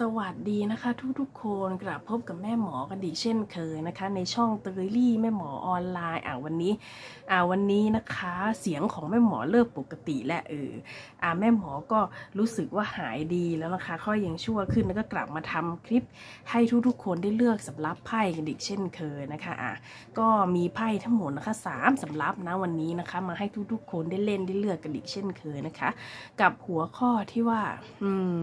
สวัสดีนะคะทุกทุกๆคนกลับพบกับแม่หมอกันดีเช่นเคยนะคะ ในช่องเตยลี่แม่หมอออนไลน์อ่าวันนี้อ่าวันนี้นะคะเสียงของแม่หมอเริ่มปกติและเอออ่าแม่หมอก็รู้สึกว่าหายดีแล้วนะคะค่อยยังชั่วขึ้นแล้วก็กลับมาทำคลิปให้ทุกๆคนได้เลือกสำรับไพ่กันอีกเช่นเคยนะคะอ่าก็มีไพ่ทั้งหมดนะคะสามสำรับนะวันนี้นะคะ มาให้ทุกๆคนได้เล่นได้เลือกกันอีกเช่นเคยนะคะ กับหัวข้อที่ว่าอืม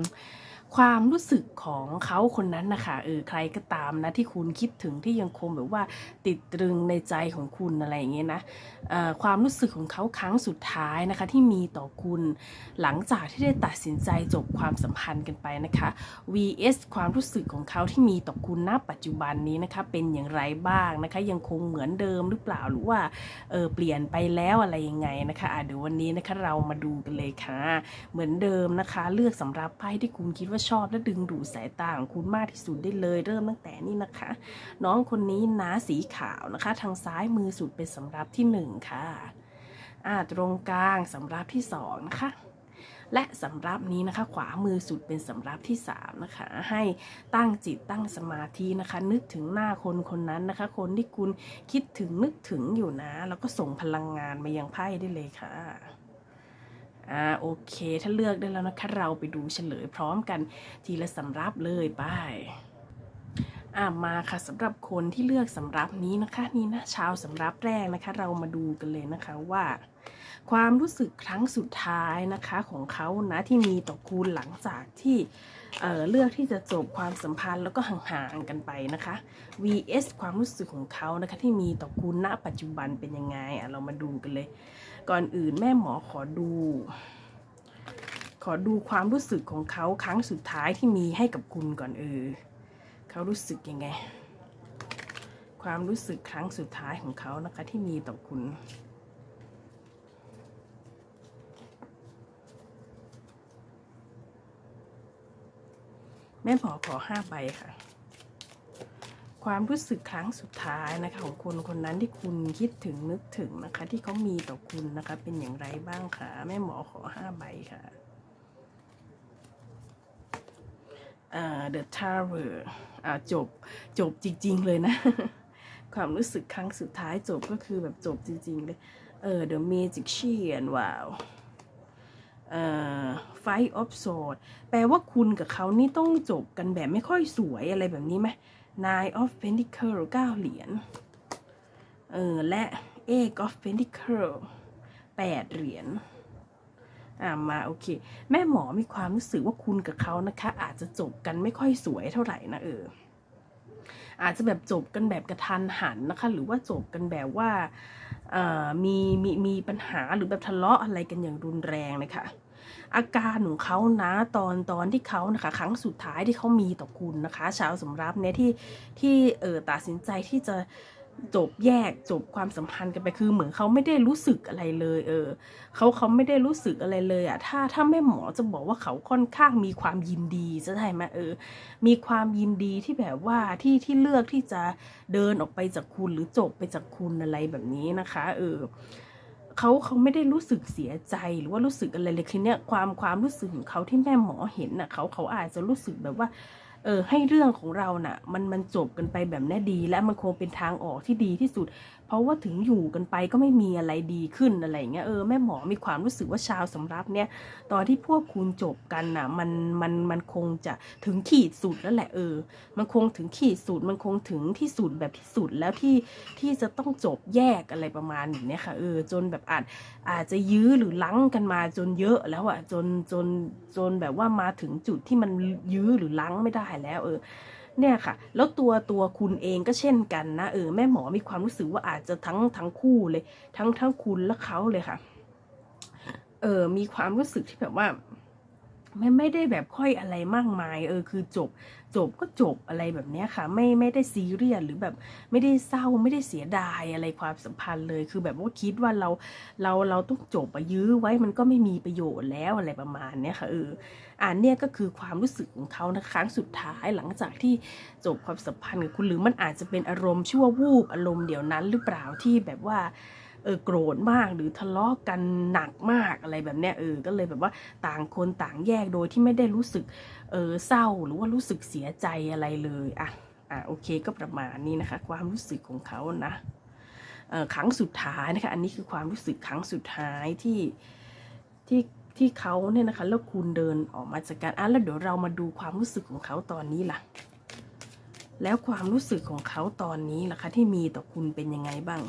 ความรู้สึกของเขาคนนั้นนะคะเออใครก็ตามนะที่คุณคิดถึงที่ยังคงแบบว่าติดตรึงในใจของคุณอะไรอย่างเงี้ยนะออความรู้สึกของเขาครั้งสุดท้ายนะคะที่มีต่อคุณหลังจากที่ได้ตัดสินใจจบความสัมพันธ์กันไปนะคะ vs ความรู้สึกของเขาที่มีต่อคุณณปัจจุบันนี้นะคะเป็นอย่างไรบ้างนะคะ ยังคงเหมือนเดิมหรือเปล่าหรือว่าเออเปลี่ยนไปแล้วอะไรยังไงนะคะะเดี๋ยววันนี้นะคะเรามาดูกันเลยค่ะ เหมือนเดิมนะคะ เลือกสำรับไพ่ที่คุณคิดว่าชอบและดึงดูดสายตาของคุณมากที่สุดได้เลย เริ่มตั้งแต่นี่นะคะ น้องคนนี้นะสีขาวนะคะ ทางซ้ายมือสุดเป็นสำรับที่หนึ่งค่ะอ่าตรงกลางสำรับที่สองนะคะและสำรับนี้นะคะ ขวามือสุดเป็นสำรับที่สามนะคะ ให้ตั้งจิตตั้งสมาธินะคะ นึกถึงหน้าคนคนนั้นนะคะ คนที่คุณคิดถึงนึกถึงอยู่นะ แล้วก็ส่งพลังงานมายังไพ่ได้เลยค่ะ อ่าโอเค ถ้าเลือกได้แล้วนะคะ เราไปดูเฉลยพร้อมกันทีละสำรับเลยไปอ่ามาค่ะสำหรับคนที่เลือกสำรับนี้นะคะ นี่นะชาวสำรับแรกนะคะ เรามาดูกันเลยนะคะว่า ความรู้สึกครั้งสุดท้ายนะคะของเขานะที่มีต่อคุณหลังจากที่เออเลือกที่จะจบความสัมพันธ์แล้วก็ห่างๆกันไปนะคะ vs ความรู้สึกของเขานะคะที่มีต่อคุณณปัจจุบันเป็นยังไงอะเรามาดูกันเลย ก่อนอื่นแม่หมอขอดู ขอดูความรู้สึกของเขาครั้งสุดท้ายที่มีให้กับคุณก่อนเออเขารู้สึกยังไง ความรู้สึกครั้งสุดท้ายของเขานะคะที่มีต่อคุณแม่หมอขอห้าใบค่ะ ความรู้สึกครั้งสุดท้ายนะคะของคนคนนั้นที่คุณคิดถึงนึกถึงนะคะ ที่เขามีต่อคุณนะคะ เป็นอย่างไรบ้างคะแม่หมอขอห้าใบค่ะอ่า The Tower อ่าจบจบจริง ๆ เลยนะ ความรู้สึกครั้งสุดท้ายจบก็คือแบบจบจริง ๆ เลยเออ The Magician ว้าวเอ่อ Fight of Swords แปลว่าคุณกับเขานี่ต้องจบกันแบบไม่ค่อยสวยอะไรแบบนี้ไหม Nine of Pentacle เก้าเหรียญ เออ และ Eight of Pentacle แปดเหรียญ อ่ามาโอเค แม่หมอมีความรู้สึกว่าคุณกับเขานะคะ อาจจะจบกันไม่ค่อยสวยเท่าไหร่นะเออ อาจจะแบบจบกันแบบกระทันหันนะคะ หรือว่าจบกันแบบว่า เอ่อ มี มี มีปัญหาหรือแบบทะเลาะอะไรกันอย่างรุนแรงนะคะ อาการของเขานะตอนตอนที่เขานะคะ ครั้งสุดท้ายที่เขามีต่อคุณนะคะ ชาวสำรับเนี่ยที่ที่เออตัดสินใจที่จะจบแยกจบความสัมพันธ์กันไปคือเหมือนเขาไม่ได้รู้สึกอะไรเลย เออเขาเขาไม่ได้รู้สึกอะไรเลยอะถ้าถ้าแม่หมอจะบอกว่าเขาค่อนข้างมีความยินดีจะได้ไหมเออ มีความยินดีที่แบบว่าที่ที่เลือกที่จะเดินออกไปจากคุณหรือจบไปจากคุณอะไรแบบนี้นะคะ เออ เขาเขาไม่ได้รู้สึกเสียใจหรือว่ารู้สึกอะไรเลยคือเนี่ยความความรู้สึกของเขาที่แม่หมอเห็นน่ะเขาเขาอาจจะรู้สึกแบบว่าเออให้เรื่องของเราน่ะ มันมันจบกันไปแบบนี้ดี และมันคงเป็นทางออกที่ดีที่สุด เพราะว่าถึงอยู่กันไปก็ไม่มีอะไรดีขึ้นอะไรเงี้ยเออแม่หมอมีความรู้สึกว่าชาวสำรับเนี่ยตอนที่พวกคุณจบกันน่ะมันมันมันคงจะถึงขีดสุดแล้วแหละเออ มันคงถึงขีดสุดมันคงถึงที่สุดแบบที่สุดแล้วที่ที่จะต้องจบแยกอะไรประมาณอย่างเนี้ยค่ะเออจนแบบอาจอาจจะยื้อหรือลังกันมาจนเยอะแล้วอะจนจนจนแบบว่ามาถึงจุดที่มันยื้อหรือลังไม่ได้แล้วเออ เนี่ยค่ะ แล้วตัวตัวคุณเองก็เช่นกันนะเออแม่หมอมีความรู้สึกว่าอาจจะทั้งทั้งคู่เลย ทั้งทั้งคุณและเขาเลยค่ะ เออมีความรู้สึกที่แบบว่าไม่ไม่ได้แบบค่อยอะไรมากมาย เออคือจบ จบก็จบอะไรแบบนี้ค่ะ ไม่ไม่ได้ซีเรียสหรือแบบไม่ได้เศร้าไม่ได้เสียดายอะไรความสัมพันธ์เลย คือแบบว่าคิดว่าเราเราเราต้องจบอะยื้อไว้มันก็ไม่มีประโยชน์แล้วอะไรประมาณนี้ค่ะเอออ่านเนี่ยก็คือความรู้สึกของเขานะครั้งสุดท้ายหลังจากที่จบความสัมพันธ์กับคุณหรือมันอาจจะเป็นอารมณ์ชั่ววูบอารมณ์เดี๋ยวนั้นหรือเปล่าที่แบบว่า เออโกรธมากหรือทะเลาะกันหนักมากอะไรแบบเนี้ยเออก็เลยแบบว่าต่างคนต่างแยกโดยที่ไม่ได้รู้สึกเออเศร้าหรือว่ารู้สึกเสียใจอะไรเลยอะอะโอเคก็ประมาณนี้นะคะ ความรู้สึกของเขานะเออครั้งสุดท้ายนะคะ อันนี้คือความรู้สึกครั้งสุดท้ายที่ที่ที่เขาเนี่ยนะคะ แล้วคุณเดินออกมาจากการอะแล้วเดี๋ยวเรามาดูความรู้สึกของเขาตอนนี้ล่ะ แล้วความรู้สึกของเขาตอนนี้ล่ะคะที่มีต่อคุณเป็นยังไงบ้าง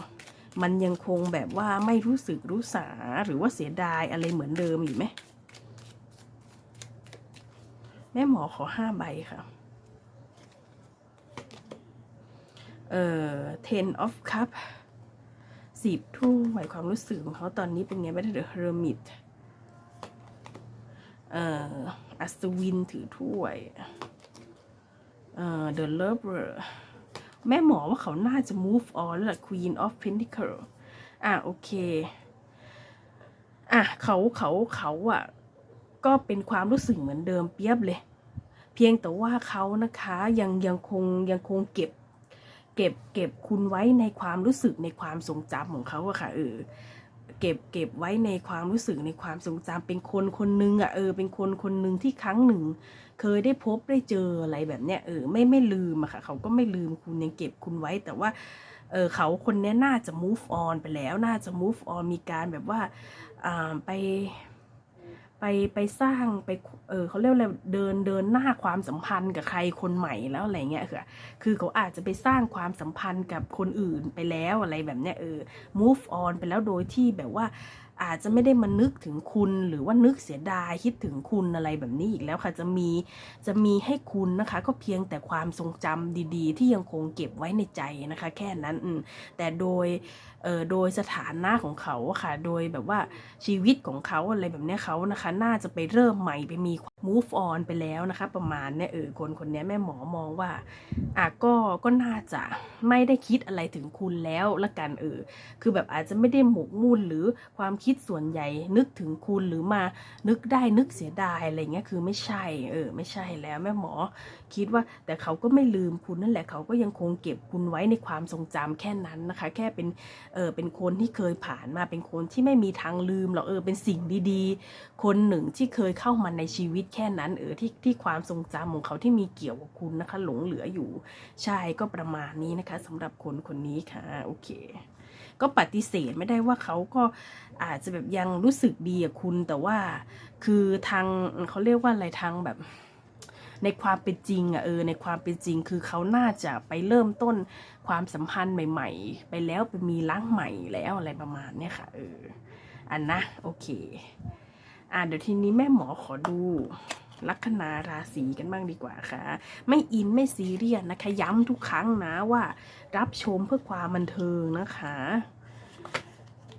มันยังคงแบบว่าไม่รู้สึกรู้สาหรือว่าเสียดายอะไรเหมือนเดิมอยู่ไหมแม่หมอขอห้าใบค่ะเอ่อ ten of cup สิบถ้วยความรู้สึกของเขาตอนนี้เป็นไงบ้างเดอะเฮอร์มิตเอ่ออัศวินถือถ้วยเอ่อ the lover แม่หมอว่าเขาน่าจะ move on แล้วแหละ queen of pentacle อะโอเค อะเขาเขาเขาอะ ก็เป็นความรู้สึกเหมือนเดิมเปียบเลย เพียงแต่ว่าเขานะคะยังยังคงยังคงเก็บ เก็บเก็บคุณไว้ในความรู้สึกในความทรงจำของเขาอะค่ะเออ เก็บเก็บไว้ในความรู้สึกในความทรงจำเป็นคนคนหนึงอะเออเป็นคนคนหนึ่งที่ครั้งหนึ่ง เคยได้พบได้เจออะไรแบบเนี้ยเออไม่ไม่ลืมอะค่ะ เขาก็ไม่ลืมคุณยังเก็บคุณไว้ แต่ว่าเออเขาคนนี้น่าจะ move on ไปแล้ว น่าจะ move on มีการแบบว่าอ่าไป ไปไปสร้างไปเออเขาเรียกอะไรเดินเดินหน้าความสัมพันธ์กับใครคนใหม่แล้วอะไรเงี้ยคือคือเขาอาจจะไปสร้างความสัมพันธ์กับคนอื่นไปแล้วอะไรแบบเนี้ยเออ move on ไปแล้วโดยที่แบบว่าอาจจะไม่ได้มานึกถึงคุณหรือว่านึกเสียดายคิดถึงคุณอะไรแบบนี้อีกแล้วค่ะจะมีจะมีให้คุณนะคะ ก็เพียงแต่ความทรงจำดี ๆ ที่ยังคงเก็บไว้ในใจนะคะ แค่นั้นแต่โดยเออโดยสถานะของเขาค่ะ โดยแบบว่าชีวิตของเขาอะไรแบบนี้เขานะคะ น่าจะไปเริ่มใหม่ไปมี move on ไปแล้วนะคะ ประมาณเนี้ยเออคนคนนี้แม่หมอมองว่าอะก็ก็น่าจะไม่ได้คิดอะไรถึงคุณแล้วละกันเออคือแบบอาจจะไม่ได้หมกมุ่นหรือความคิดส่วนใหญ่นึกถึงคุณหรือมานึกได้นึกเสียดายอะไรเงี้ยคือไม่ใช่เออไม่ใช่แล้วแม่หมอคิดว่าแต่เขาก็ไม่ลืมคุณนั่นแหละเขาก็ยังคงเก็บคุณไว้ในความทรงจำแค่นั้นนะคะ แค่เป็นเออเป็นคนที่เคยผ่านมาเป็นคนที่ไม่มีทางลืมหรอกเออเป็นสิ่งดีๆ คนหนึ่งที่เคยเข้ามาในชีวิตแค่นั้นเออที่ที่ความทรงจำของเขาที่มีเกี่ยวกับคุณนะคะ หลงเหลืออยู่ใช่ก็ประมาณนี้นะคะสำหรับคนคนนี้ค่ะโอเคก็ปฏิเสธไม่ได้ว่าเขาก็อาจจะแบบยังรู้สึกดีกับคุณแต่ว่า คือทางเขาเรียกว่าอะไรทางแบบ ในความเป็นจริงอะเออในความเป็นจริงคือเขาน่าจะไปเริ่มต้นความสัมพันธ์ใหม่ ๆ ไปแล้วไปมีรักใหม่แล้วอะไรประมาณเนี้ยค่ะเอออันนะโอเค อะเดี๋ยวทีนี้แม่หมอขอดูลัคนาราศีกันบ้างดีกว่าค่ะ ไม่อินไม่ซีเรียสนะคะ ย้ำทุกครั้งนะว่า รับชมเพื่อความบันเทิงนะคะ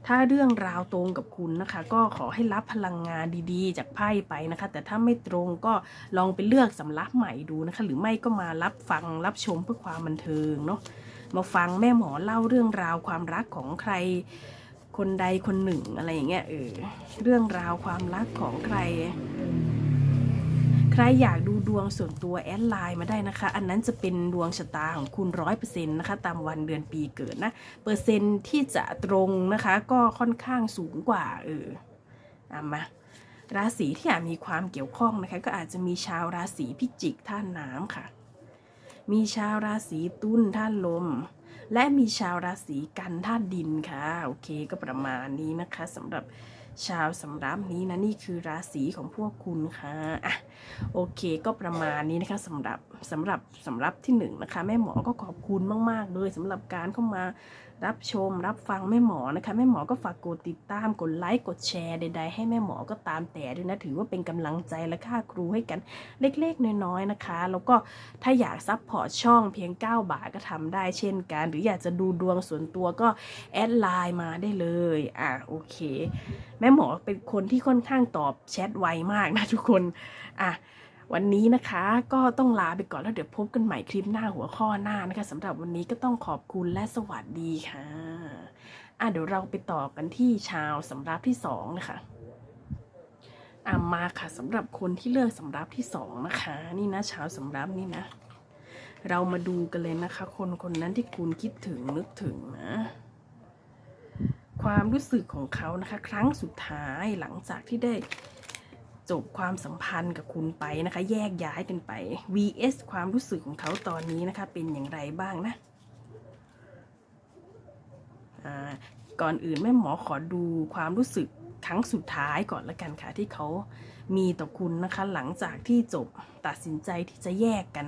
ถ้าเรื่องราวตรงกับคุณนะคะ ก็ขอให้รับพลังงานดีๆ จากไพ่ไปนะคะ แต่ถ้าไม่ตรงก็ลองไปเลือกสำรับใหม่ดูนะคะ หรือไม่ก็มารับฟังรับชมเพื่อความบันเทิงเนาะมาฟังแม่หมอเล่าเรื่องราวความรักของใครคนใดคนหนึ่งอะไรอย่างเงี้ยเออเรื่องราวความรักของใคร รอยากดูดวงส่วนตัวแอดไลน์มาได้นะคะ อันนั้นจะเป็นดวงชะตาของคุณร้อยเปอร์เซ็นต์นะคะ ตามวันเดือนปีเกิดนะ เปอร์เซ็นต์ที่จะตรงนะคะ ก็ค่อนข้างสูงกว่าเออเอามาราศีที่อาจมีความเกี่ยวข้องนะคะ ก็อาจจะมีชาวราศีพิจิกท่านน้ำค่ะ มีชาวราศีตุลท่านลม และมีชาวราศีกันธาตุดินค่ะ โอเคก็ประมาณนี้นะคะสำหรับชาวสำรับนี้นะนี่คือราศีของพวกคุณค่ะอะ โอเคก็ประมาณนี้นะคะสำหรับสำหรับสำหรับที่หนึ่งนะคะแม่หมอก็ขอบคุณมาก ๆ เลยสำหรับการเข้ามารับชมรับฟังแม่หมอนะคะ แม่หมอก็ฝากกดติดตามกดไลค์กดแชร์ใด ๆ ให้แม่หมอก็ตามแต่ด้วยนะถือว่าเป็นกำลังใจและค่าครูให้กันเล็กๆ น้อยๆนะคะ แล้วก็ถ้าอยากซัพพอร์ตช่องเพียง 9 บาทก็ทำได้เช่นกัน หรืออยากจะดูดวงส่วนตัวก็แอดไลน์มาได้เลยอะโอเค แม่หมอเป็นคนที่ค่อนข้างตอบแชทไวมากนะทุกคนอะวันนี้นะคะก็ต้องลาไปก่อนแล้วเดี๋ยวพบกันใหม่คลิปหน้าหัวข้อหน้านะคะสำหรับวันนี้ก็ต้องขอบคุณและสวัสดีค่ะอะเดี๋ยวเราไปต่อกันที่ชาวสำรับที่สองนะคะอะมาค่ะสำหรับคนที่เลือกสำรับที่สองนะคะ นี่นะชาวสำรับนี่นะ เรามาดูกันเลยนะคะ คนคนนั้นที่คุณคิดถึงนึกถึงนะความรู้สึกของเขานะคะ ครั้งสุดท้ายหลังจากที่ได้ จบความสัมพันธ์กับคุณไปนะคะ แยกย้ายกันไป vs ความรู้สึกของเขาตอนนี้นะคะ เป็นอย่างไรบ้างนะก่อนอื่นแม่หมอขอดูความรู้สึกครั้งสุดท้ายก่อนละกันค่ะ ที่เขามีต่อคุณนะคะ หลังจากที่จบตัดสินใจที่จะแยกกัน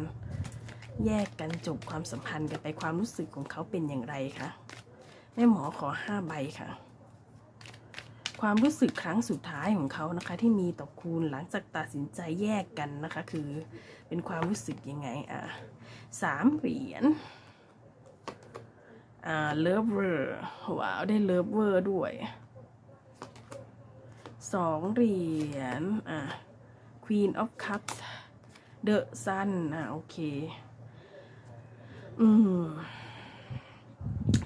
แยกกันจบความสัมพันธ์กันไปความรู้สึกของเขาเป็นอย่างไรคะแม่หมอขอห้าใบค่ะ ความรู้สึกครั้งสุดท้ายของเขานะคะ ที่มีต่อคุณหลังจากตัดสินใจแยกกันนะคะ คือเป็นความรู้สึกยังไงอะสามเหรียญอ่าเลิฟเวอร์ว้าวได้เลิฟเวอร์ด้วยสองเหรียญอะ Queen of Cups The Sun อะโอเค อืม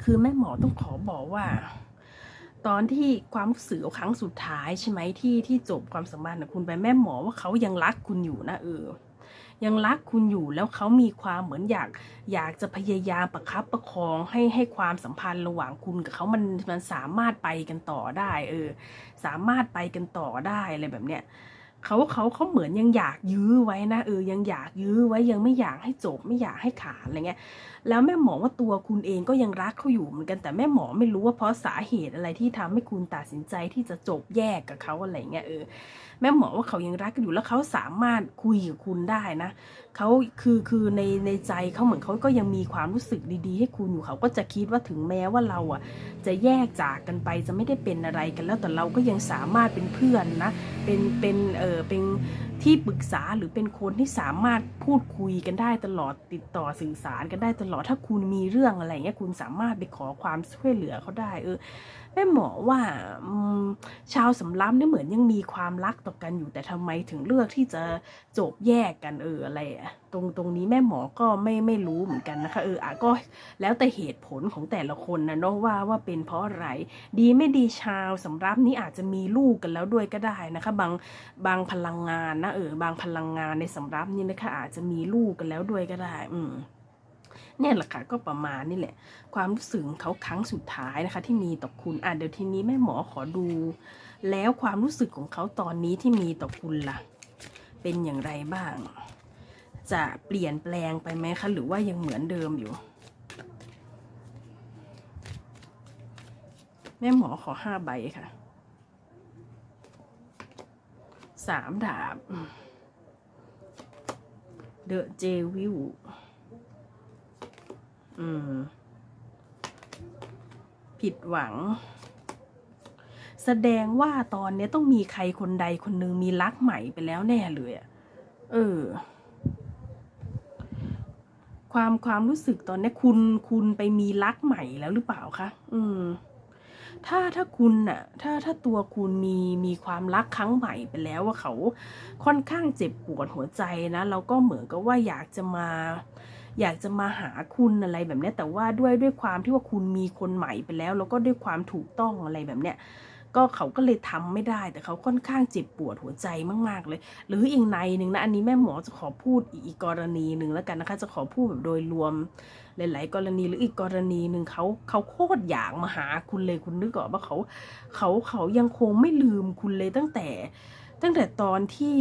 คือแม่หมอต้องขอบอกว่า ตอนที่ความสื่อครั้งสุดท้ายใช่ไหมที่ที่จบความสัมพันธ์ของคุณไปแม่หมอว่าเขายังรักคุณอยู่นะเออ ยังรักคุณอยู่แล้วเขามีความเหมือนอยากอยากจะพยายามประคับประคองให้ให้ความสัมพันธ์ระหว่างคุณกับเขามันมันสามารถไปกันต่อได้ เออ สามารถไปกันต่อได้อะไรแบบเนี้ย เขาเขาเขาเหมือนยังอยากยื้อไว้นะเออยังอยากยื้อไว้ยังไม่อยากให้จบไม่อยากให้ขาดอะไรเงี้ยแล้วแม่หมอว่าตัวคุณเองก็ยังรักเขาอยู่เหมือนกันแต่แม่หมอไม่รู้ว่าเพราะสาเหตุอะไรที่ทำให้คุณตัดสินใจที่จะจบแยกกับเขาอะไรเงี้ยเออ แม่หมอว่าเขายังรักกันอยู่แล้วเขาสามารถคุยกับคุณได้นะเขาคือคือในในใจเขาเหมือนเขาก็ยังมีความรู้สึกดีๆ ให้คุณอยู่เขาก็จะคิดว่าถึงแม้ว่าเราอะจะแยกจากกันไปจะไม่ได้เป็นอะไรกันแล้วแต่เราก็ยังสามารถเป็นเพื่อนนะเป็นเป็นเออเป็นที่ปรึกษาหรือเป็นคนที่สามารถพูดคุยกันได้ตลอดติดต่อสื่อสารกันได้ตลอดถ้าคุณมีเรื่องอะไรเงี้ยคุณสามารถไปขอความช่วยเหลือเขาได้เออ แม่หมอว่าชาวสำรับเนี่ยเหมือนยังมีความรักต่อกันอยู่แต่ทำไมถึงเลือกที่จะจบแยกกันเอออะไรอะตรงตรงนี้แม่หมอก็ไม่ไม่รู้เหมือนกันนะคะเอออะก็แล้วแต่เหตุผลของแต่ละคนนะเนาะว่าว่าเป็นเพราะอะไร ดีไม่ดีชาวสำรับนี้อาจจะมีลูกกันแล้วด้วยก็ได้นะคะ บางบางพลังงานนะเออบางพลังงานในสำรับนี้นะคะอาจจะมีลูกกันแล้วด้วยก็ได้ อืม เนี่ยแหละค่ะก็ประมาณนี่แหละ ความรู้สึกเขาครั้งสุดท้ายนะคะ ที่มีต่อคุณอะเดี๋ยวทีนี้แม่หมอขอดู แล้วความรู้สึกของเขาตอนนี้ที่มีต่อคุณล่ะ เป็นอย่างไรบ้าง จะเปลี่ยนแปลงไปไหมคะหรือว่ายังเหมือนเดิมอยู่ แม่หมอขอห้าใบค่ะสามดาบเดอะเจวิล อืม ผิดหวัง แสดงว่าตอนนี้ต้องมีใครคนใดคนหนึ่งมีรักใหม่ไปแล้วแน่เลยอะเออ ความความรู้สึกตอนนี้คุณคุณไปมีรักใหม่แล้วหรือเปล่าคะอืม ถ้าถ้าคุณน่ะ ถ้าถ้าตัวคุณมีมีความรักครั้งใหม่ไปแล้วว่าเขาค่อนข้างเจ็บปวดหัวใจนะเราก็เหมือนกับว่าอยากจะมา อยากจะมาหาคุณอะไรแบบนี้แต่ว่าด้วยด้วยความที่ว่าคุณมีคนใหม่ไปแล้ว แล้วก็ด้วยความถูกต้องอะไรแบบเนี้ยก็เขาก็เลยทำไม่ได้แต่เขาค่อนข้างเจ็บปวดหัวใจมาก ๆ เลย หรืออีกในหนึ่งนะอันนี้แม่หมอจะขอพูดอีกกรณีหนึ่งแล้วกันนะคะ จะขอพูดแบบโดยรวมหลาย ๆ กรณีหรืออีกกรณีหนึ่งเขาเขาโคตรอยากมาหาคุณเลยคุณนึกออกว่าเขาเขาเขายังคงไม่ลืมคุณเลยตั้งแต่ ตั้งแต่ตอนที่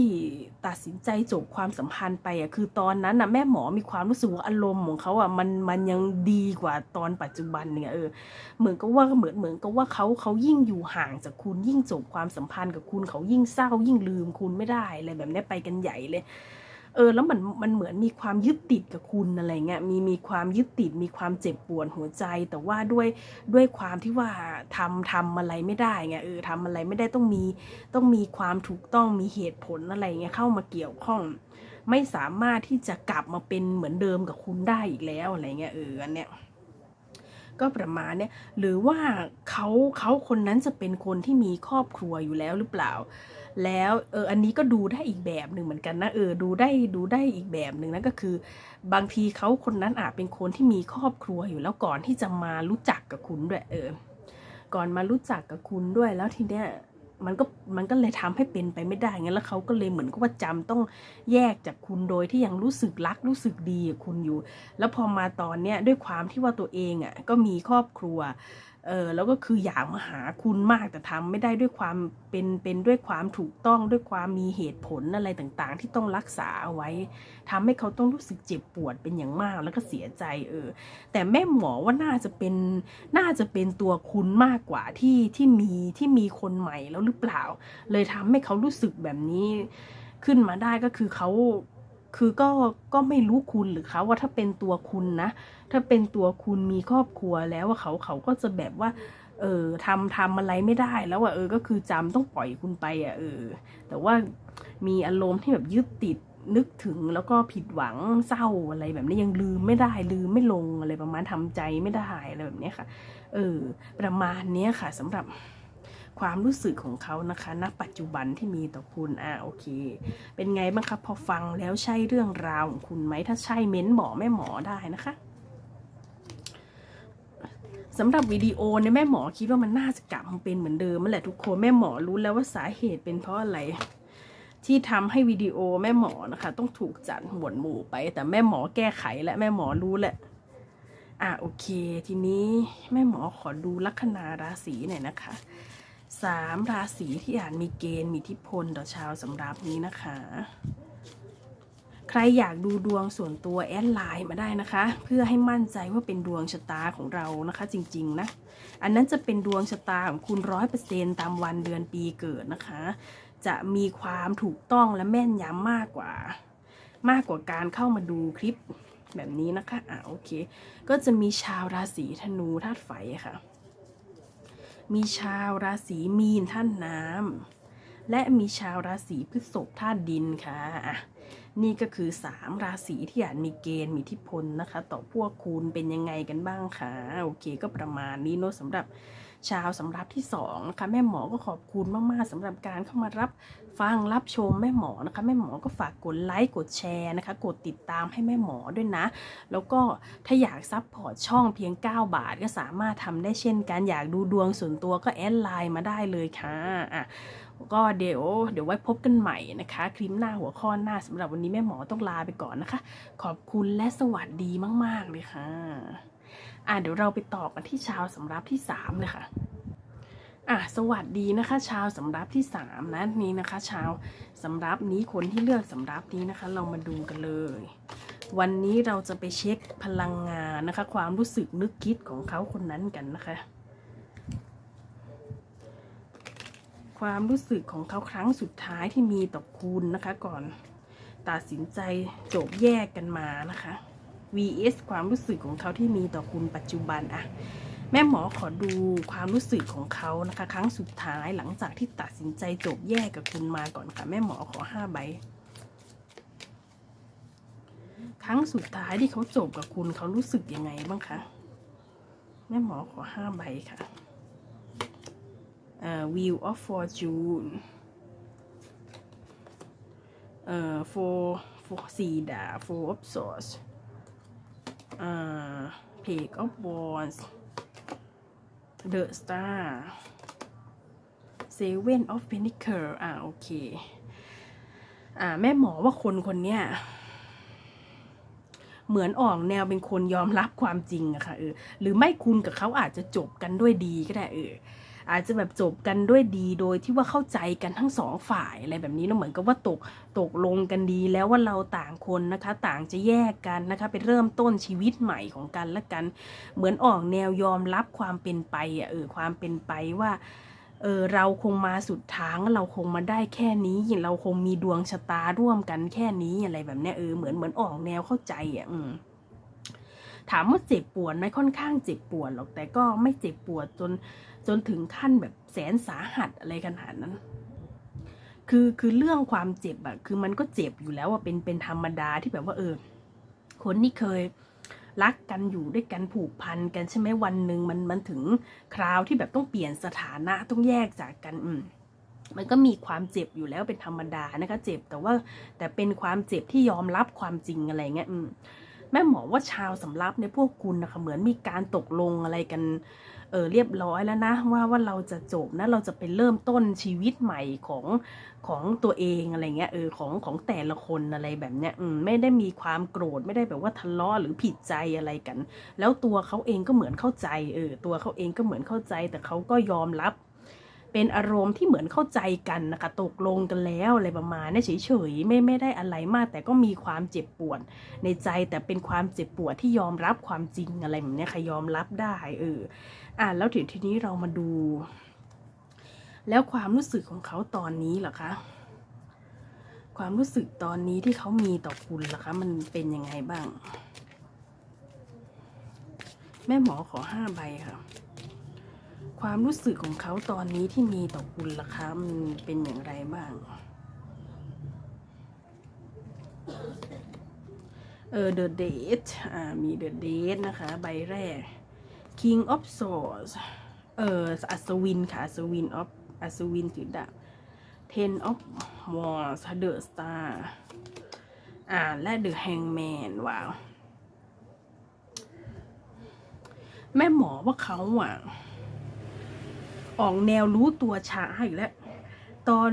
ตัดสินใจจบความสัมพันธ์ไปอะคือตอนนั้นน่ะแม่หมอมีความรู้สึกว่าอารมณ์ของเขาอะมันมันยังดีกว่าตอนปัจจุบันเนี่ยเออเหมือนก็ว่าเหมือนเหมือนก็ว่าเขาเขายิ่งอยู่ห่างจากคุณยิ่งจบความสัมพันธ์กับคุณเขายิ่งเศร้ายิ่งลืมคุณไม่ได้อะไรแบบนี้ไปกันใหญ่เลย เออแล้วมันมันเหมือนมีความยึดติดกับคุณอะไรเงี้ยมีมีความยึดติดมีความเจ็บปวดหัวใจ แต่ว่าด้วยด้วยความที่ว่าทำทำอะไรไม่ได้ไงเออทำอะไรไม่ได้ต้องมีต้องมีความถูกต้องมีเหตุผลอะไรเงี้ยเข้ามาเกี่ยวข้อง ไม่สามารถที่จะกลับมาเป็นเหมือนเดิมกับคุณได้อีกแล้วอะไรเงี้ยเอออันเนี้ยก็ประมาณเนี้ยหรือว่าเขาเขาคนนั้นจะเป็นคนที่มีครอบครัวอยู่แล้วหรือเปล่า แล้วเอออันนี้ก็ดูได้อีกแบบหนึ่งเหมือนกันนะเออดูได้ดูได้อีกแบบหนึ่งนะก็คือ บางทีเขาคนนั้นอาจเป็นคนที่มีครอบครัวอยู่แล้วก่อนที่จะมารู้จักกับคุณด้วยเออก่อนมารู้จักกับคุณด้วยแล้วทีเนี้ยมันก็มันก็เลยทำให้เป็นไปไม่ได้งั้นแล้วเขาก็เลยเหมือนกับว่าจำต้องแยกจากคุณโดยที่ยังรู้สึกรักรู้สึกดีกับคุณอยู่ แล้วพอมาตอนเนี้ยด้วยความที่ว่าตัวเองอะก็มีครอบครัว เออแล้วก็คืออยากมาหาคุณมากแต่ทำไม่ได้ด้วยความเป็นเป็นด้วยความถูกต้องด้วยความมีเหตุผลอะไรต่างๆ ที่ต้องรักษาเอาไว้ทำให้เขาต้องรู้สึกเจ็บปวดเป็นอย่างมากแล้วก็เสียใจเออ แต่แม่หมอว่าน่าจะเป็นน่าจะเป็นตัวคุณมากกว่าที่ที่มีที่มีคนใหม่แล้วหรือเปล่า เลยทำให้เขารู้สึกแบบนี้ขึ้นมาได้ก็คือเขา คือก็ก็ไม่รู้คุณหรือเขาว่าถ้าเป็นตัวคุณนะ ถ้าเป็นตัวคุณมีครอบครัวแล้วว่าเขาเขาก็จะแบบว่า เออทำทำอะไรไม่ได้แล้วอะเออก็คือจำต้องปล่อยคุณไปอะเออ แต่ว่ามีอารมณ์ที่แบบยึดติดนึกถึงแล้วก็ผิดหวังเศร้าอะไรแบบนี้ยังลืมไม่ได้ลืมไม่ลงอะไรประมาณทำใจไม่ได้อะไรแบบนี้ค่ะ เออ ประมาณเนี้ยค่ะสำหรับ ความรู้สึกของเขานะคะณปัจจุบันที่มีต่อคุณอ่าโอเค เป็นไงบ้างครับพอฟังแล้วใช่เรื่องราวของคุณไหมถ้าใช่เม้นบอกแม่หมอได้นะคะสำหรับวิดีโอเนี่ยแม่หมอคิดว่ามันน่าจะกลับมาเป็นเหมือนเดิมนั่นแหละทุกคนแม่หมอรู้แล้วว่าสาเหตุเป็นเพราะอะไร ที่ทำให้วิดีโอแม่หมอนะคะ ต้องถูกจัดหมวดหมู่ไป แต่แม่หมอแก้ไขและแม่หมอรู้แหละอะโอเค ทีนี้แม่หมอขอดูลัคนาราศีหน่อยนะคะ สามราศีที่อาจมีเกณฑ์มีทิพลต่อชาวสำรับนี้นะคะ ใครอยากดูดวงส่วนตัวแอดไลน์มาได้นะคะ เพื่อให้มั่นใจว่าเป็นดวงชะตาของเรานะคะ จริงๆนะ อันนั้นจะเป็นดวงชะตาของคุณร้อยเปอร์เซ็นตามวันเดือนปีเกิดนะคะ จะมีความถูกต้องและแม่นยำมากกว่า มากกว่าการเข้ามาดูคลิปแบบนี้นะคะ อะโอเค ก็จะมีชาวราศีธนูธาตุไฟค่ะ มีชาวราศีมีนท่านน้ำและมีชาวราศีพฤษภท่าดินค่ะอะนี่ก็คือ 3 ราศีที่อาจมีเกณฑ์มีทิพลนะคะ ต่อพวกคุณเป็นยังไงกันบ้างคะโอเคก็ประมาณนี้เนาะสำหรับ ชาวสำรับที่2นะคะแม่หมอก็ขอบคุณมากๆสำหรับการเข้ามารับฟังรับชมแม่หมอนะคะแม่หมอก็ฝากกดไลค์กดแชร์นะคะกดติดตามให้แม่หมอด้วยนะ แล้วก็ถ้าอยากซัพพอร์ตช่องเพียง 9 บาทก็สามารถทำได้เช่นกันอยากดูดวงส่วนตัวก็แอดไลน์มาได้เลยค่ะอะก็เดี๋ยวเดี๋ยวไว้พบกันใหม่นะคะ คลิปหน้าหัวข้อหน้าสำหรับวันนี้แม่หมอต้องลาไปก่อนนะคะ ขอบคุณและสวัสดีมาก ๆ เลยค่ะ อะเดี๋ยวเราไปต่อกันที่ชาวสำรับที่สามเลยค่ะอะสวัสดีนะคะ ชาวสำรับที่สามนะนี้นะคะ ชาวสำรับนี้คนที่เลือกสำรับนี้นะคะ เรามาดูกันเลย วันนี้เราจะไปเช็คพลังงานนะคะ ความรู้สึกนึกคิดของเขาคนนั้นกันนะคะ ความรู้สึกของเขาครั้งสุดท้ายที่มีต่อคุณนะคะ ก่อนตัดสินใจจบแยกกันมานะคะ vs ความรู้สึกของเขาที่มีต่อคุณปัจจุบันอะแม่หมอขอดูความรู้สึกของเขานะคะ ครั้งสุดท้ายหลังจากที่ตัดสินใจจบแยกกับคุณมาก่อนค่ะแม่หมอขอห้าใบครั้งสุดท้ายที่เขาจบกับคุณเขารู้สึกยังไงบ้างคะแม่หมอขอห้าใบค่ะเอ่อ Wheel of Fortune เอ่อ for for สี่ดา Four of Swords Page of Wands The Star Seven of Pentacles อ่าโอเค อ่า แม่หมอว่าคนคนเนี้ยเหมือนออกแนวเป็นคนยอมรับความจริงอะค่ะเออหรือไม่คุณกับเขาอาจจะจบกันด้วยดีก็ได้เออ อาจจะแบบจบกันด้วยดีโดยที่ว่าเข้าใจกันทั้งสองฝ่ายอะไรแบบนี้แล้วเหมือนกับว่าตกตกลงกันดีแล้วว่าเราต่างคนนะคะ ต่างจะแยกกันนะคะไปเริ่มต้นชีวิตใหม่ของกันและกัน เหมือนออกแนวยอมรับความเป็นไปอะเออความเป็นไปว่าเออเราคงมาสุดทางเราคงมาได้แค่นี้ เราคงมีดวงชะตาร่วมกันแค่นี้อะไรแบบเนี้ยเออเหมือนเหมือนออกแนวเข้าใจอะอืมถามว่าเจ็บปวดไหมค่อนข้างเจ็บปวดหรอกแต่ก็ไม่เจ็บปวดจน จนถึงขั้นแบบแสนสาหัสอะไรขนาดนั้น คือคือเรื่องความเจ็บอะคือมันก็เจ็บอยู่แล้วว่าเป็นเป็นธรรมดาที่แบบว่าเออคนที่เคยรักกันอยู่ด้วยกันผูกพันกันใช่ไหมวันหนึ่งมันมันถึงคราวที่แบบต้องเปลี่ยนสถานะต้องแยกจากกันอืมมันก็มีความเจ็บอยู่แล้วเป็นธรรมดานะคะ เจ็บแต่ว่าแต่เป็นความเจ็บที่ยอมรับความจริงอะไรเงี้ยอืม แม่หมอว่าชาวสำรับในพวกคุณนะคะเหมือนมีการตกลงอะไรกันเออเรียบร้อยแล้วนะว่าว่าเราจะจบนะเราจะไปเริ่มต้นชีวิตใหม่ของของตัวเองอะไรเงี้ยเออของของแต่ละคนอะไรแบบเนี้ยอืมไม่ได้มีความโกรธไม่ได้แบบว่าทะเลาะหรือผิดใจอะไรกัน แล้วตัวเขาเองก็เหมือนเข้าใจเออตัวเขาเองก็เหมือนเข้าใจแต่เขาก็ยอมรับ เป็นอารมณ์ที่เหมือนเข้าใจกันนะคะตกลงกันแล้วอะไรประมาณนี้เฉยๆไม่ไม่ได้อะไรมาก แต่ก็มีความเจ็บปวดในใจแต่เป็นความเจ็บปวดที่ยอมรับความจริงอะไรแบบนี้ค่ะยอมรับได้เอออะแล้วถึงทีนี้เรามาดู แล้วความรู้สึกของเขาตอนนี้เหรอคะความรู้สึกตอนนี้ที่เขามีต่อคุณล่ะคะ มันเป็นยังไงบ้าง แม่หมอขอห้าใบค่ะ ความรู้สึกของเขาตอนนี้ที่มีต่อคุณล่ะคะมันเป็นอย่างไรบ้าง เออ The Date อ่า มี The Date นะคะ ใบแรก King of Swords เอออัศวินค่ะ อัศวิน of อัศวินถือดาบ Ten of Wands The Star อ่า และ The Hangman ว้าว แม่หมอว่าเขาอะ ออกแนวรู้ตัวช้าอีกแล้ว ตอน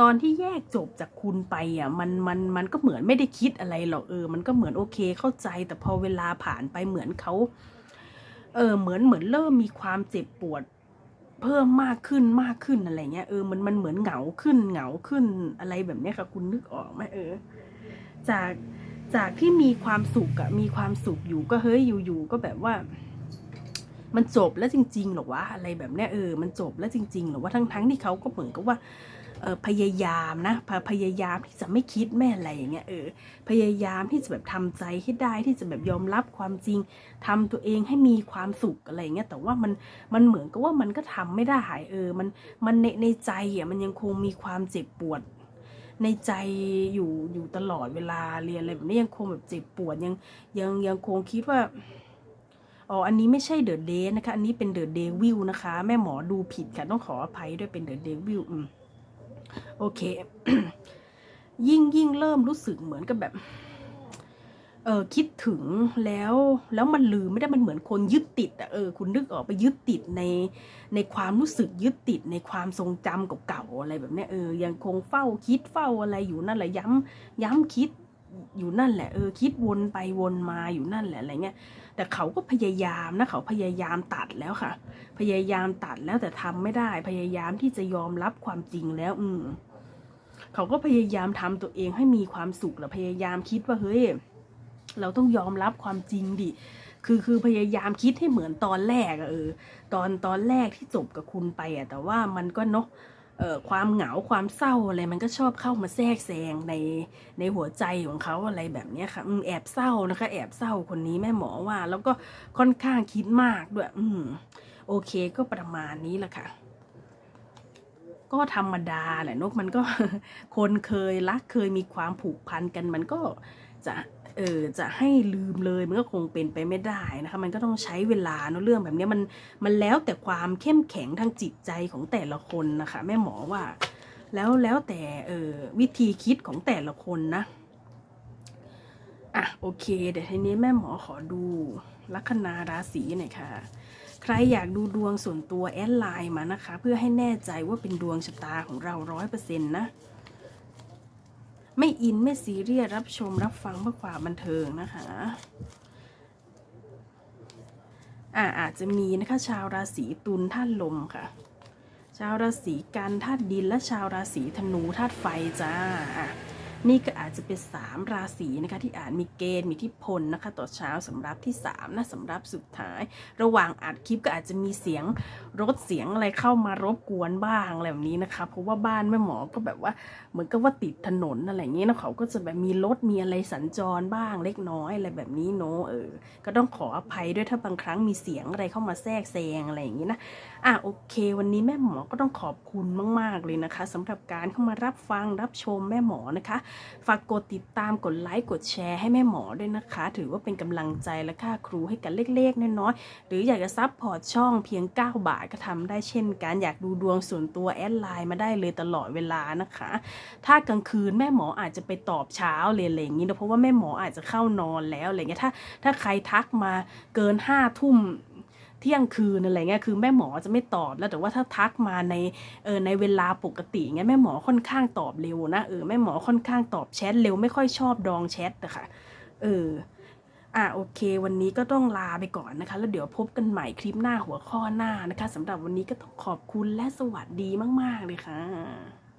ตอนที่แยกจบจากคุณไปอะมันมันมันก็เหมือนไม่ได้คิดอะไรหรอกเออ มันก็เหมือนโอเคเข้าใจ แต่พอเวลาผ่านไปเหมือนเขาเออเหมือนเหมือนเริ่มมีความเจ็บปวด เพิ่มมากขึ้นมากขึ้นอะไรเงี้ยเออมันมันเหมือนเหงาขึ้นเหงาขึ้นอะไรแบบเนี้ยค่ะ คุณนึกออกไหมเออ จากจากที่มีความสุขอะมีความสุขอยู่ก็เฮ้ยอยู่ๆก็แบบว่า มันจบแล้วจริง ๆ หรอวะอะไรแบบเนี้ยเออมันจบแล้วจริง ๆ หรอว่าทั้งๆที่เขาก็เหมือนกับว่าออพยายามนะพพยายามที่จะไม่คิดแม่อะไรอย่างเงี้ยเออพยายามที่จะแบบทำใจให้ได้ที่จะแบบยอมรับความจริงทำตัวเองให้มีความสุขอะไรอย่างเงี้ยแต่ว่ามันมันเหมือนกับว่ามันก็ทำไม่ได้เออมันมันในในใจอะมันยังคงมีความเจ็บปวดในใจอยู่อยู่ตลอดเวลาเรียนอะไรแบบนี้ยังคงแบบเจ็บปวดยังยังยังคงคิดว่า อ๋อ อันนี้ไม่ใช่เดอะเดย์นะคะ อันนี้เป็นเดอะเดวิลนะคะ แม่หมอดูผิดค่ะ ต้องขออภัยด้วยเป็นเดอะเดวิลอืมโอเค ยิ่งยิ่งเริ่มรู้สึกเหมือนกับแบบ เออคิดถึงแล้ว แล้วมันลืมไม่ได้มันเหมือนคนยึดติดอะเออ คุณนึกออกไปยึดติดใน ในความรู้สึกยึดติดในความทรงจำเก่าๆอะไรแบบเนี้ยเออ ยังคงเฝ้าคิดเฝ้าอะไรอยู่นั่นแหละย้ำย้ำคิดอยู่นั่นแหละเออคิดวนไปวนมาอยู่นั่นแหละอะไรเงี้ย แต่เขาก็พยายามนะเขาพยายามตัดแล้วค่ะ พยายามตัดแล้วแต่ทำไม่ได้ พยายามที่จะยอมรับความจริงแล้ว อืม เขาก็พยายามทำตัวเองให้มีความสุขแหละพยายามคิดว่าเฮ้ยเราต้องยอมรับความจริงดิคือคือพยายามคิดให้เหมือนตอนแรกอะเออ ตอนตอนแรกที่จบกับคุณไปอะแต่ว่ามันก็เนาะ ความเหงาความเศร้าอะไรมันก็ชอบเข้ามาแทรกแซงในในหัวใจของเขาอะไรแบบเนี้ยค่ะอืมแอบเศร้านะคะ แอบเศร้าคนนี้แม่หมอว่า แล้วก็ค่อนข้างคิดมากด้วย อืมโอเคก็ประมาณนี้แหละค่ะ ก็ธรรมดาแหละนกมันก็คนเคยรักเคยมีความผูกพันกันมันก็จะ เออจะให้ลืมเลยมันก็คงเป็นไปไม่ได้นะคะ มันก็ต้องใช้เวลาเนอะเรื่องแบบนี้มันมันแล้วแต่ความเข้มแข็งทางจิตใจของแต่ละคนนะคะ แม่หมอว่า แล้วแล้วแต่เออวิธีคิดของแต่ละคนนะอะโอเคเดี๋ยวทีนี้แม่หมอขอดูลัคนาราศีหน่อยค่ะ ใครอยากดูดวงส่วนตัวแอดไลน์มานะคะ เพื่อให้แน่ใจว่าเป็นดวงชะตาของเราร้อยเปอร์เซ็นต์นะ ไม่อินไม่ซีเรียสรับชมรับฟังเพื่อความบันเทิงนะคะอ่าอาจจะมีนะคะชาวราศีตุลธาตุลมค่ะ ชาวราศีกันธาตุดินและชาวราศีธนูธาตุไฟจ้าอะ นี่ก็อาจจะเป็นสามราศีนะคะที่อาจมีเกณฑ์มีอิที่พลนะคะต่อเช้าสำหรับที่สามนะสำหรับสุดท้าย ระหว่างอัดคลิปก็อาจจะมีเสียงรถเสียงอะไรเข้ามารบกวนบ้างอะไรแบบนี้นะคะเพราะว่าบ้านแม่หมอก็แบบว่าเหมือนกับว่าติดถนนอะไรอย่างเงี้ยนะเขาก็จะแบบมีรถมีอะไรสัญจรบ้างเล็กน้อยอะไรแบบนี้เนอะเออก็ต้องขออภัยด้วยถ้าบางครั้งมีเสียงอะไรเข้ามาแทรกแซงอะไรอย่างงี้นะ อะโอเค วันนี้แม่หมอก็ต้องขอบคุณมาก ๆ เลยนะคะสำหรับการเข้ามารับฟังรับชมแม่หมอนะคะ ฝากกดติดตามกดไลค์กดแชร์ให้แม่หมอด้วยนะคะ ถือว่าเป็นกำลังใจและค่าครูให้กันเล็กๆน้อยๆหรืออยากจะซับพอร์ตช่องเพียง 9 บาทก็ทำได้เช่นกันอยากดูดวงส่วนตัวแอดไลน์มาได้เลยตลอดเวลานะคะ ถ้ากลางคืนแม่หมออาจจะไปตอบเช้าเลยอะไรอย่างนี้นะเพราะว่าแม่หมออาจจะเข้านอนแล้วอะไรเงี้ยถ้าถ้าใครทักมาเกินห้าทุ่ม เที่ยงคืนอะไรเงี้ยคือแม่หมอจะไม่ตอบแล้วแต่ว่าถ้าทักมาในเออในเวลาปกติเงี้ยแม่หมอค่อนข้างตอบเร็วนะเออแม่หมอค่อนข้างตอบแชทเร็วไม่ค่อยชอบดองแชทนะคะเอออะโอเค วันนี้ก็ต้องลาไปก่อนนะคะ แล้วเดี๋ยวพบกันใหม่คลิปหน้าหัวข้อหน้านะคะสำหรับวันนี้ก็ต้องขอบคุณและสวัสดีมาก ๆ เลยค่ะ